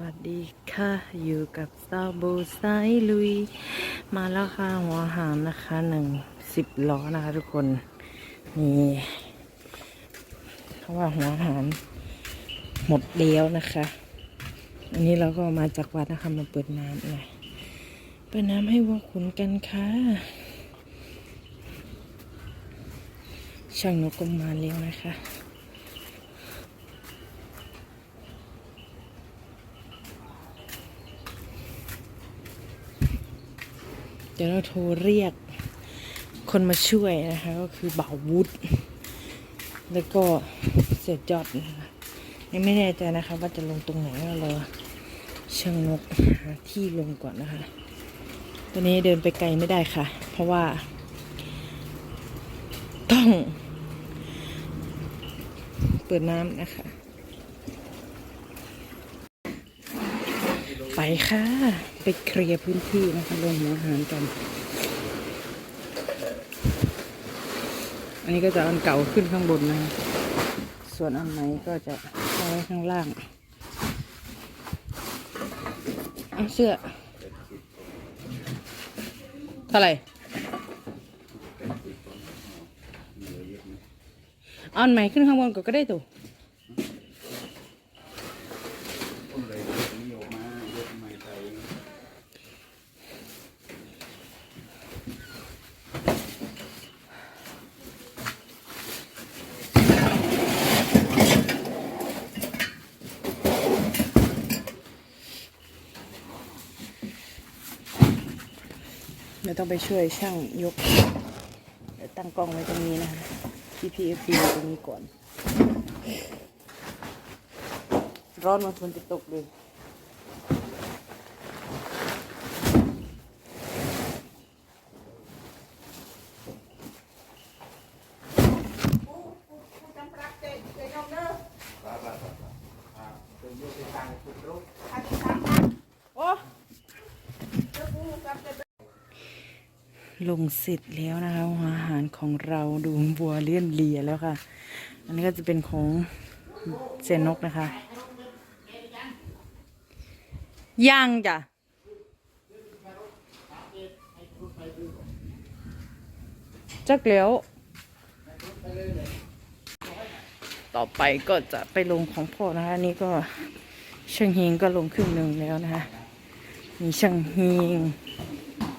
วัสดีค่ะ อยู่กับซาบูไซลุย มาแล้วค่ะ หัวหามนะคะหนึ่งสิบล้อนะคะทุกคน นี่เพราะว่าหัวหามหมดแล้วนะคะ อันนี้เราก็มาจากวัดนะคะ มาเปิดน้ำหน่อยเปิดน้ำให้วัวขุนกันค่ะ ช่างนกก็มาแล้วนะคะ เดี๋ยวเราโทรเรียกคนมาช่วยนะคะ ก็คือบ่าววุฒแล้วก็เสียจอดยังไม่แน่ใจนะคะ ว่าจะลงตรงไหนก็รอช่างนกหาที่ลงก่อนนะคะ ตอนนี้เดินไปไกลไม่ได้ค่ะ เพราะว่า ต้อง เปิดน้ำนะคะ ไป ค่ะ ไปเคลียร์พื้นที่นะคะลงหัวหารกัน อันนี้ก็จะอันเก่าขึ้นข้างบนนะ ส่วนอันไหนก็จะเอาไว้ข้างล่างเอาเสื้อเท่าไหร่อันใหม่ขึ้นข้างบนก่อนก็ได้ตัว ยวต้องไปช่วยช่างยกเดี๋ยวตั้งกล้องไว้ตรงนี้นะคะ PPFP ไว้ตรงนี้ก่อน ร้อนมันฝนจะตกเลยโลงเสร็จแล้วนะคะอาหารของเราดูบัวเลี่ยนเลียแล้วค่ะ อันนี้ก็จะเป็นของเซนนกนะคะย่างจ้ะจักแล้ว ต่อไปก็จะไปลงของพ่อนะคะนนี่ก็ช่างเฮงก็ลงครึ่งหนึ่งแล้วนะคะมีช่างเฮง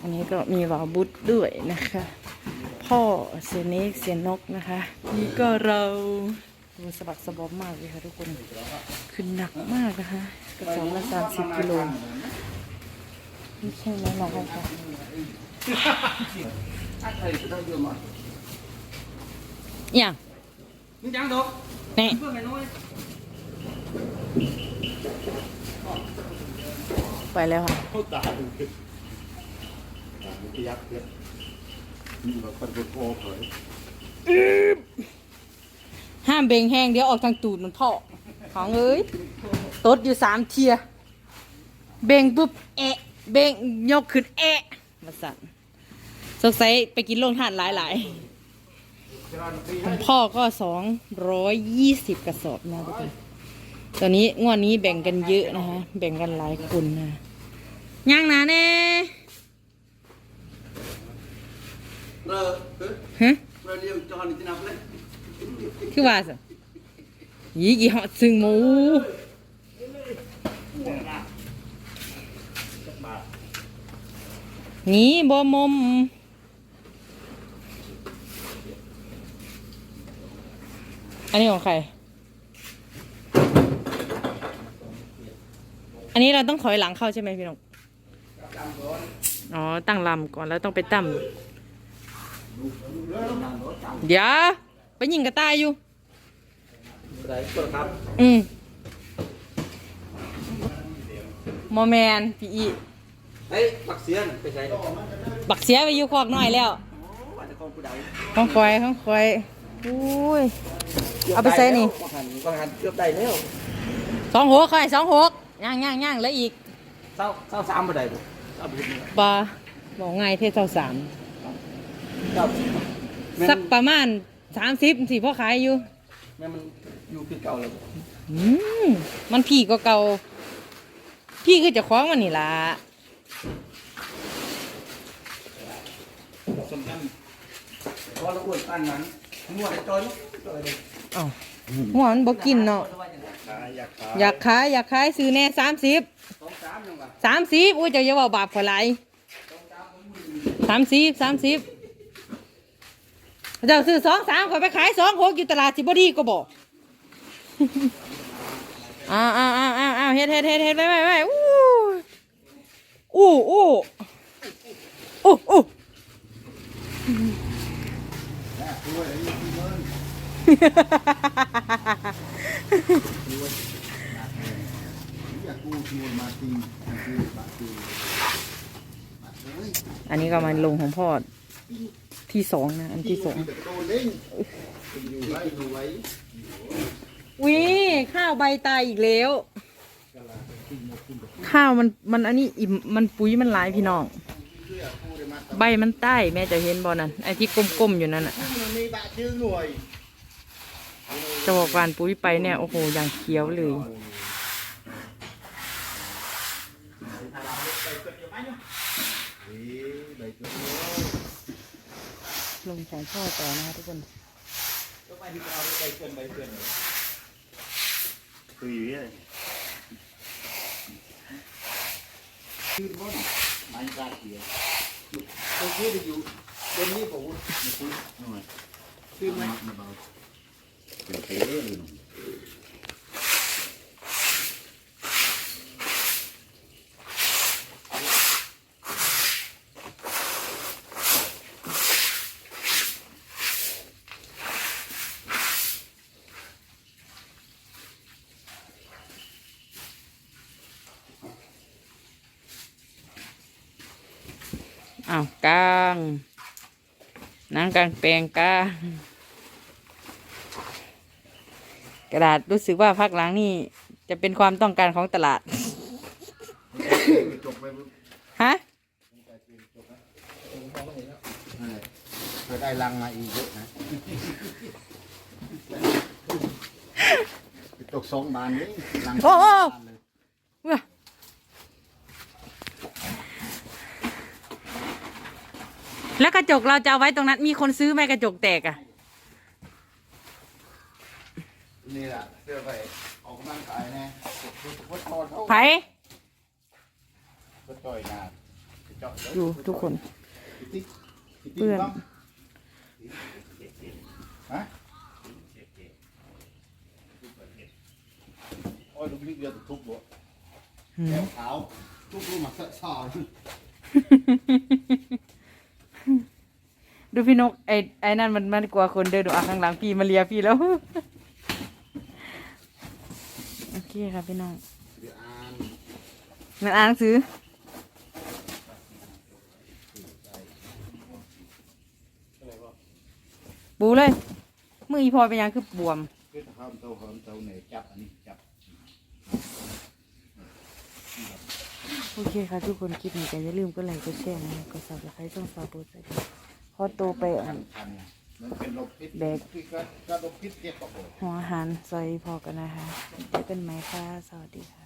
อันนี้ก็มีวาวบุตด้วยนะคะ พ่อเสียเนกเสียนกนะคะ นี่ก็เราดูสะบักสะบอมมากเลยค่ะทุกคนคือหนักมากนะคะกระสอบละสามสิบกิโลไม่ใช่น้อยๆค่ะอย่าง Miếng trắng đâu? นี่ Phương này nuôi. ไปแล้วค่ะ Không tả được kìa. Tả một cái áp kìa. Nhưng mà con vượt ô khởi. ห้ามเบ่งแห้งเดี๋ยวออกทางตูดมันเพาะของเอ้ยตดอยู่สามเทีย เบ่งปุ๊บแอะเบ่งยกขึ้นแอะมาสั่นสงสัยไปกินโรงทานหลายๆของพ่อก็สองร้อยยี่สิบกระสอบนะทุกคนตอนนี้งวดนี้แบ่งกันเยอะนะคะแบ่งกันหลายคนนะย่างนาแน่ ฮะคือว่าสิยี่กี่หาะซึ่งหมูนี่บ่มมอันนี้ของใคร อันนี้เราต้องถอยหลังเข้าใช่ไหมพี่นกอ๋อ ตั้งลำก่อนแล้วต้องไปตั้ม เดี๋ยวไปยิงกระต่ายอยู่ Đấy, tôi khắp. อืมโมแมนพี่อี Đấy, bạc xiên, phải thấy. บักเสียไปอยู่คอกน้อยแล้ว Ồ, bạn là con của đấy. ข้องคอยข้องคอยอุ้ย Cướp À, bên đài xe léo, này. Bác Hàn, bác Hàn cướp đầy léo. สองหกคอยสองหกย่างย่างย่างแล้วอีก Sao, sao xám vào đây rồi? Sao bị nữa? ปลาบอกไงเทศเท่าสาม Sao? สัก Men, ประมาณสามสิบสี่พ่อขายอยู่ men mình yêu cái cầu là อืมมันผีก็เก่า พี่คือเจะคล้าของมันนี่ล่ะสมกันพอเราอ้วนปั้นนั้นนวดจอยจอยเลยเอ้าหัวมันบ่กินเนาะขายอยากขายอยากขายอยากขายซื้อแน่สามสิบสองสามยังวะสามสิบอุ้ยเจะอย่าว่าบาปขอยไหลายสามสิบสามสิบ เจ้าซื้อสองสามขอยไปขายสองหกอยู่ตลาดสิบดีก็บอกอ้าวอ้าวอ้าวอ้าวอ้าวเฮ็ดเฮ็ดเฮ็ดเฮ็ดไปไปไปอู้อู้อู้อู้อู้แม่ช่วยไอ้ยี่ที่เงินอยากกูชวนมาตีมาตีมาตีมาเอ้ยอันนี้ก็มาลงของพ่อ ที่สองนะอันที่สองมีแต่โตเล่งอยู่ไว้ดูไว้วิข้าวใบตายอีกแล้ว ข้าวมันมันอันนี้อิ่มมันปุ๋ยมันหลายพี่น้องเพื่อกูได้มาใบมันใต้แม่จะเห็นบอนั่นไอ้ที่กลมๆอยู่นั่นอะมันมีบะชื่อหน่วยจะบอกการปุ๋ยไปเนี่ยโอ้โหอย่างเขียวเลยเฮ้ยใบเกิด ลงของพ่อต่อนะทุกคนก็ไปที่เราไปเกินไปเกินเลยคืออยู่เนี่ยชื่อบ้านไม้กาเสียวตัวนี้จะอยู่เดนนี้ผมคุยคือไหมไม่เบาเป็นเต๋เลย อ้าวกลางหนังกลางแปลงกลางกระดาษรู้สึกว่าพักหลังนี่จะเป็นความต้องการของตลาด จบไปฮะนั่นแหละเพื่อได้รังมาอีกเยอะนะไปตกสองบานนี้รังโอ้โอ้บานเลย เว้ยแล้ว กระจกเราจะเอาไว้ตรงนั้น มีคนซื้อไหมกระจกแตกอะนี่แหละเสื้อไปออกกำลังกายแน่วัดคอเท่าไผก็จ่อยนาเจาะอยู่ทุกคน ติ๊กเพื่อนฮะโอ้ยลูกนี่เดือดทุบบ่หืแก้ม วขาวทุบลูกมาสะสอน ดูพี่นกไอ้ไอ้นั่นมันมันกลัวคนเดินดูอะข้างหลังพี่มาเลียพี่แล้ว โอเคครับพี่น้องเดี๋ยวอ่านมันอ่านหนังสือปูเลย มืออีพอเป็นหยังคือบวมคือทำเต้าหอมเต้าเนี่ยจับอันนี้จับโอเคค่ะทุกคนคลิปนี้ก็อย่าลืมกดไลค์กดแชร์นะกดซับสไครต์ช่องซาบูใส่ พอโตไปอ่านทันเนี่ยมันเป็นลมพิษแบกที่ก็ก็ลมพิษเจ็บปะโบหัวอาหารซอยพอกันนะคะเจอกันใหม่ค่ะสวัสดีค่ะ